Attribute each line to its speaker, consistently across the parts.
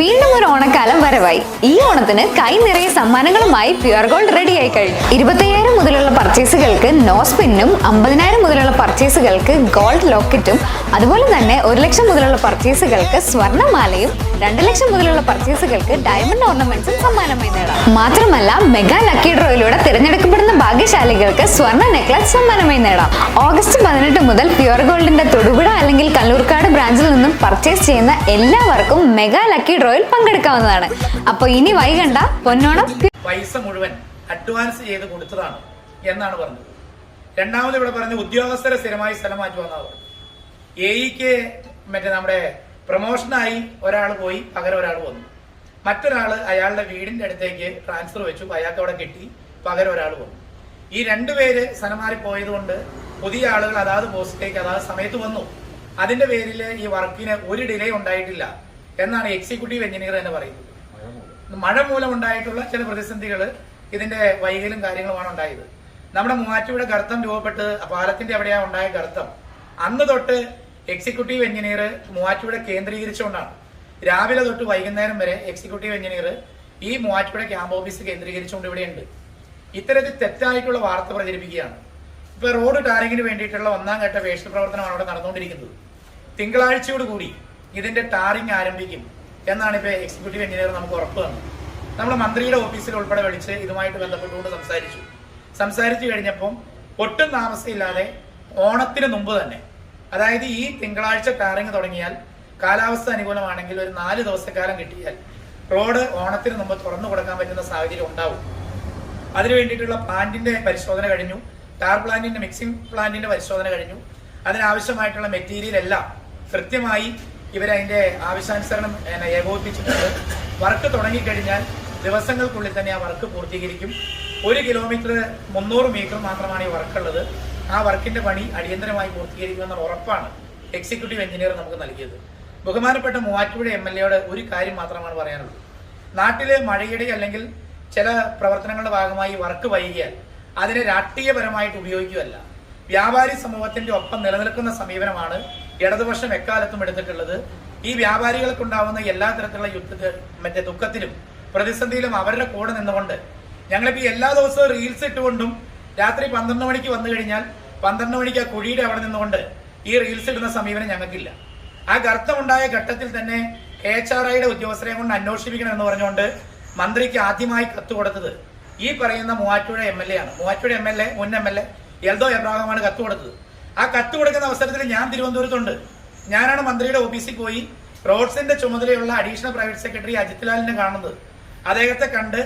Speaker 1: വീണ്ടും ഒരു ഓണക്കാലം വരവായി. ഈ ഓണത്തിന് കൈ നിറയെ സമ്മാനങ്ങളുമായി പ്യുവർ ഗോൾഡ് റെഡി ആയി കഴിഞ്ഞു. ഇരുപത്തയ്യായിരം മുതലുള്ള പർച്ചേസുകൾക്ക് നോ സ്പിന്നും അമ്പതിനായിരം മുതലുള്ള പർച്ചേസുകൾക്ക് ഗോൾഡ് ലോക്കറ്റും അതുപോലെ തന്നെ ഒരു ലക്ഷം മുതലുള്ള പർച്ചേസുകൾക്ക് സ്വർണമാലയും രണ്ട് ലക്ഷം മുതലുള്ള പർച്ചേസുകൾക്ക് ഡയമണ്ട് ഓർണമെന്റ്സും സമ്മാനമായി നേടാം. മാത്രമല്ല മെഗാ ലക്കി ഡ്രോയിലൂടെ തിരഞ്ഞെടുക്കപ്പെടുന്ന ഭാഗ്യശാലികൾക്ക് സ്വർണ നെക്ലസ് സമ്മാനമായി നേടാം. ഓഗസ്റ്റ് പതിനെട്ട് മുതൽ പ്യുവർ ഗോൾഡിന്റെ തൊടുപുഴ അല്ലെങ്കിൽ കല്ലൂർക്കാട് ബ്രാഞ്ചിൽ നിന്നും പർച്ചേസ് ചെയ്യുന്ന എല്ലാവർക്കും മെഗാ ലക്കി ഡ്രോയിൽ പങ്കെടുക്കാവുന്നതാണ്. അപ്പോൾ ഇനി വൈകണ്ട പൊന്നോണം
Speaker 2: പൈസ മുഴുവൻ അഡ്വാൻസ് ചെയ്ത് കൊടുത്തതാണ് എന്നാണ് പറഞ്ഞത്. രണ്ടാമത് ഇവിടെ പറഞ്ഞ ഉദ്യോഗസ്ഥരെ സ്ഥിരമായി സ്ഥലം മാറ്റി പറഞ്ഞത്. എ ഇക്ക് മറ്റേ നമ്മുടെ പ്രൊമോഷനായി ഒരാൾ പോയി പകരം ഒരാൾ വന്നു. മറ്റൊരാൾ അയാളുടെ വീടിന്റെ അടുത്തേക്ക് ട്രാൻസ്ഫർ വെച്ചു അയാൾക്ക് അവിടെ കിട്ടി പകരം ഒരാൾ വന്നു. ഈ രണ്ടുപേര് സ്ഥലം മാറി പോയതുകൊണ്ട് പുതിയ ആളുകൾ അതാത് പോസ്റ്റിലേക്ക് അതാത് സമയത്ത് വന്നു. അതിന്റെ പേരിൽ ഈ വർക്കിന് ഒരു ഡിലേ ഉണ്ടായിട്ടില്ല. എന്നാണ് എക്സിക്യൂട്ടീവ് എഞ്ചിനീയർ എന്ന് പറയുന്നത്. മഴ മൂലം. ഉണ്ടായിട്ടുള്ള ചില പ്രതിസന്ധികൾ ഇതിന്റെ വൈകലും കാര്യങ്ങളുമാണ് ഉണ്ടായത്. നമ്മുടെ മൂവാറ്റുപുഴ ഗർത്തം രൂപപ്പെട്ട് പാലത്തിന്റെ അവിടെയാ ഉണ്ടായ ഗർത്തം. അന്ന് തൊട്ട് എക്സിക്യൂട്ടീവ് എഞ്ചിനീയർ മൂവാറ്റുപുഴ കേന്ദ്രീകരിച്ചുകൊണ്ടാണ്. രാവിലെ തൊട്ട് വൈകുന്നേരം വരെ എക്സിക്യൂട്ടീവ് എഞ്ചിനീയർ ഈ മൂവാറ്റുപുഴ ക്യാമ്പ് ഓഫീസ് കേന്ദ്രീകരിച്ചുകൊണ്ട് ഇവിടെയുണ്ട്. ഇത്തരത്തിൽ തെറ്റായിട്ടുള്ള വാർത്ത പ്രചരിപ്പിക്കുകയാണ്. ഇപ്പൊ റോഡ് ടാറിങ്ങിന് വേണ്ടിയിട്ടുള്ള ഒന്നാം ഘട്ട വേഷ പ്രവർത്തനമാണ് അവിടെ നടന്നുകൊണ്ടിരിക്കുന്നത്. തിങ്കളാഴ്ചയോട് കൂടി ഇതിന്റെ ടാറിങ് ആരംഭിക്കും എന്നാണ് ഇപ്പൊ എക്സിക്യൂട്ടീവ് എഞ്ചിനീയർ നമുക്ക് ഉറപ്പ് തന്നത്. നമ്മൾ മന്ത്രിയുടെ ഓഫീസിൽ ഉൾപ്പെടെ വിളിച്ച് ഇതുമായിട്ട് ബന്ധപ്പെട്ടുകൊണ്ട് സംസാരിച്ചു. സംസാരിച്ചു കഴിഞ്ഞപ്പോൾ ഒട്ടും താമസമില്ലാതെ ഓണത്തിന് മുമ്പ് തന്നെ അതായത് ഈ തിങ്കളാഴ്ച ടാറിങ് തുടങ്ങിയാൽ കാലാവസ്ഥ അനുകൂലമാണെങ്കിൽ ഒരു നാല് ദിവസക്കാലം കിട്ടിയാൽ റോഡ് ഓണത്തിന് മുമ്പ് തുറന്നു കൊടുക്കാൻ പറ്റുന്ന സാഹചര്യം ഉണ്ടാവും. അതിനു വേണ്ടിയിട്ടുള്ള പ്ലാന്റിന്റെ പരിശോധന കഴിഞ്ഞു. ടാർ പ്ലാന്റിന്റെ മിക്സിംഗ് പ്ലാന്റിന്റെ പരിശോധന കഴിഞ്ഞു. അതിനാവശ്യമായിട്ടുള്ള മെറ്റീരിയൽ എല്ലാം കൃത്യമായി ഇവരതിന്റെ ആവശ്യാനുസരണം ഏകോപിപ്പിച്ചിട്ടുണ്ട്. വർക്ക് തുടങ്ങിക്കഴിഞ്ഞാൽ ദിവസങ്ങൾക്കുള്ളിൽ തന്നെ ആ വർക്ക് പൂർത്തീകരിക്കും. ഒരു കിലോമീറ്റർ മുന്നൂറ് മീറ്റർ മാത്രമാണ് ഈ വർക്കുള്ളത്. ആ വർക്കിന്റെ പണി അടിയന്തരമായി പൂർത്തീകരിക്കുമെന്ന ഉറപ്പാണ് എക്സിക്യൂട്ടീവ് എഞ്ചിനീയർ നമുക്ക് നൽകിയത്. ബഹുമാനപ്പെട്ട മൂവാറ്റുപുഴ എം എൽ എയോട് ഒരു കാര്യം മാത്രമാണ് പറയാനുള്ളത്. നാട്ടിലെ മഴയുടെ അല്ലെങ്കിൽ ചില പ്രവർത്തനങ്ങളുടെ ഭാഗമായി വർക്ക് വൈകിയാൽ അതിനെ രാഷ്ട്രീയപരമായിട്ട് ഉപയോഗിക്കുകയല്ല. വ്യാപാരി സമൂഹത്തിന്റെ ഒപ്പം നിലനിൽക്കുന്ന സമീപനമാണ് ഇടതുപക്ഷം എക്കാലത്തും എടുത്തിട്ടുള്ളത് ഈ വ്യാപാരികൾക്കുണ്ടാവുന്ന എല്ലാ തരത്തിലുള്ള യുദ്ധ മറ്റേ ദുഃഖത്തിലും പ്രതിസന്ധിയിലും അവരുടെ കൂടെ നിന്നുകൊണ്ട് ഞങ്ങളിപ്പോ എല്ലാ ദിവസവും റീൽസ് ഇട്ടുകൊണ്ടും രാത്രി പന്ത്രണ്ട് മണിക്ക് വന്നു കഴിഞ്ഞാൽ പന്ത്രണ്ട് മണിക്ക് ആ കുഴിയുടെ അവിടെ നിന്നുകൊണ്ട് ഈ റീൽസ് ഇടുന്ന സമീപനം ഞങ്ങൾക്കില്ല. ആ ഗർത്തമുണ്ടായ ഘട്ടത്തിൽ തന്നെ എച്ച് ആർ ഐയുടെ ഉദ്യോഗസ്ഥരെ കൊണ്ട് അന്വേഷിപ്പിക്കണം എന്ന് പറഞ്ഞുകൊണ്ട് മന്ത്രിക്ക് ആദ്യമായി കത്ത് കൊടുത്തത് ഈ പറയുന്ന മൂവാറ്റുപുഴ എം എൽ എ ആണ്. മൂവാറ്റുപുഴ എം എൽ എ മുൻ എം എൽ എ എൽദോ എബ്രാഹമാണ് കത്ത് കൊടുത്തത്. ആ കത്ത് കൊടുക്കുന്ന അവസരത്തിൽ ഞാൻ തിരുവനന്തപുരത്തുണ്ട്. ഞാനാണ് മന്ത്രിയുടെ ഓഫീസിൽ പോയി റോഡ്സിന്റെ ചുമതലയുള്ള അഡീഷണൽ പ്രൈവറ്റ് സെക്രട്ടറി അജിത് ലാലിനെ കാണുന്നത്. അദ്ദേഹത്തെ കണ്ട്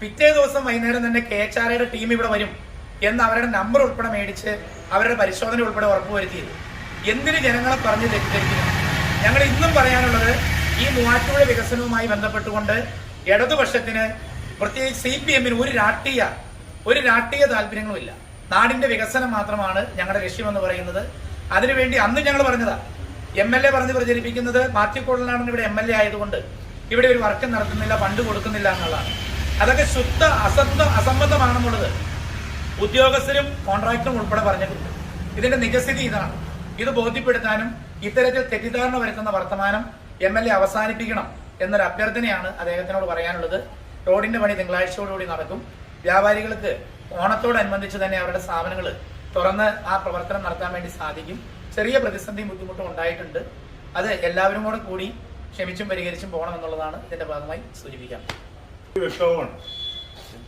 Speaker 2: പിറ്റേ ദിവസം വൈകുന്നേരം തന്നെ കെ എച്ച് ആർ ടീം ഇവിടെ വരും എന്ന് അവരുടെ നമ്പർ ഉൾപ്പെടെ മേടിച്ച് അവരുടെ പരിശോധന ഉൾപ്പെടെ ഉറപ്പുവരുത്തിയത്. എന്തിന് ജനങ്ങളെ പറഞ്ഞ് തെറ്റിദ്ധരിക്കുന്നു? ഞങ്ങൾ ഇന്നും പറയാനുള്ളത് ഈ മൂവാറ്റുപുഴ വികസനവുമായി ബന്ധപ്പെട്ടുകൊണ്ട് ഇടതുപക്ഷത്തിന് പ്രത്യേകിച്ച് സി പി എമ്മിന് ഒരു രാഷ്ട്രീയ ഒരു രാഷ്ട്രീയ താല്പര്യങ്ങളുമില്ല നാടിന്റെ വികസനം മാത്രമാണ് ഞങ്ങളുടെ ലക്ഷ്യമെന്ന് പറയുന്നത്. അതിനുവേണ്ടി അന്ന് ഞങ്ങൾ പറഞ്ഞതാ. എം എൽ എ പറഞ്ഞ് പ്രചരിപ്പിക്കുന്നത് മാത്യു കോടനാടൻ ഇവിടെ എം എൽ എ ആയതുകൊണ്ട് ഇവിടെ ഒരു വർക്ക് നടത്തുന്നില്ല ഫണ്ട് കൊടുക്കുന്നില്ല എന്നുള്ളതാണ്. അതൊക്കെ ശുദ്ധ അസന്ധ അസംബന്ധമാണെന്നുള്ളത് ഉദ്യോഗസ്ഥരും കോൺട്രാക്ടറും ഉൾപ്പെടെ പറഞ്ഞിട്ടുണ്ട്. ഇതിന്റെ നിജസ്ഥിതി ഇതാണ്. ഇത് ബോധ്യപ്പെടുത്താനും ഇത്തരത്തിൽ തെറ്റിദ്ധാരണ വരുത്തുന്ന വർത്തമാനം എം എൽ എ അവസാനിപ്പിക്കണം എന്നൊരു അഭ്യർത്ഥനയാണ് അദ്ദേഹത്തിനോട് പറയാനുള്ളത്. റോഡിന്റെ പണി തിങ്കളാഴ്ചയോടുകൂടി നടക്കും. വ്യാപാരികൾക്ക് ഓണത്തോടനുബന്ധിച്ച് തന്നെ അവരുടെ സ്ഥാപനങ്ങൾ തുറന്ന് ആ പ്രവർത്തനം നടത്താൻ വേണ്ടി സാധിക്കും. ചെറിയ പ്രതിസന്ധി ബുദ്ധിമുട്ടും ഉണ്ടായിട്ടുണ്ട്. അത് എല്ലാവരും കൂടെ കൂടി ക്ഷമിച്ചും പരിഹരിച്ചും പോകണം എന്നുള്ളതാണ് ഇതിന്റെ ഭാഗമായി സൂചിപ്പിക്കാം.
Speaker 3: വ്യക്തവുമാണ്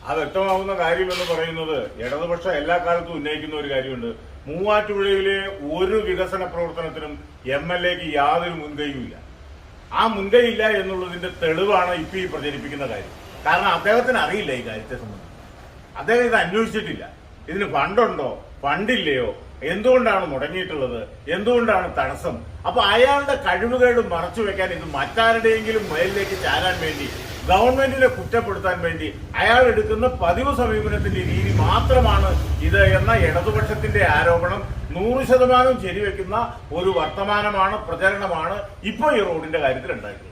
Speaker 3: ആ വ്യക്തമാവുന്ന കാര്യം എന്ന് പറയുന്നത് ഇടതുപക്ഷം എല്ലാ കാലത്തും ഉന്നയിക്കുന്ന ഒരു കാര്യമുണ്ട്. മൂവാറ്റുപുഴയിലെ ഒരു വികസന പ്രവർത്തനത്തിനും എം എൽ എക്ക് യാതൊരു മുൻകൈയുമില്ല. ആ മുൻകൈയില്ല എന്നുള്ളതിന്റെ തെളിവാണ് ഇപ്പൊ ഈ പ്രചരിപ്പിക്കുന്ന കാര്യം. കാരണം അദ്ദേഹത്തിന് അറിയില്ല ഈ കാര്യത്തെ സംബന്ധിച്ച്. അദ്ദേഹം ഇത് അന്വേഷിച്ചിട്ടില്ല. ഇതിന് ഫണ്ടുണ്ടോ? ഫണ്ടില്ലയോ? എന്തുകൊണ്ടാണ് മുടങ്ങിയിട്ടുള്ളത്? എന്തുകൊണ്ടാണ് തടസ്സം? അപ്പൊ അയാളുടെ കഴിവുകേട് മറച്ചു വെക്കാൻ ഇത് മറ്റാരുടെയെങ്കിലും മേലിലേക്ക് ചാരാൻ വേണ്ടി ഗവൺമെന്റിനെ കുറ്റപ്പെടുത്താൻ വേണ്ടി അയാൾ എടുക്കുന്ന പതിവ് സമീപനത്തിന്റെ രീതി മാത്രമാണ് ഇത് എന്ന ഇടതുപക്ഷത്തിന്റെ ആരോപണം. നൂറ് ശതമാനം ശരിവെക്കുന്ന ഒരു വർത്തമാനമാണ് പ്രചരണമാണ് ഇപ്പോൾ ഈ റോഡിന്റെ കാര്യത്തിൽ ഉണ്ടായിട്ടുള്ളത്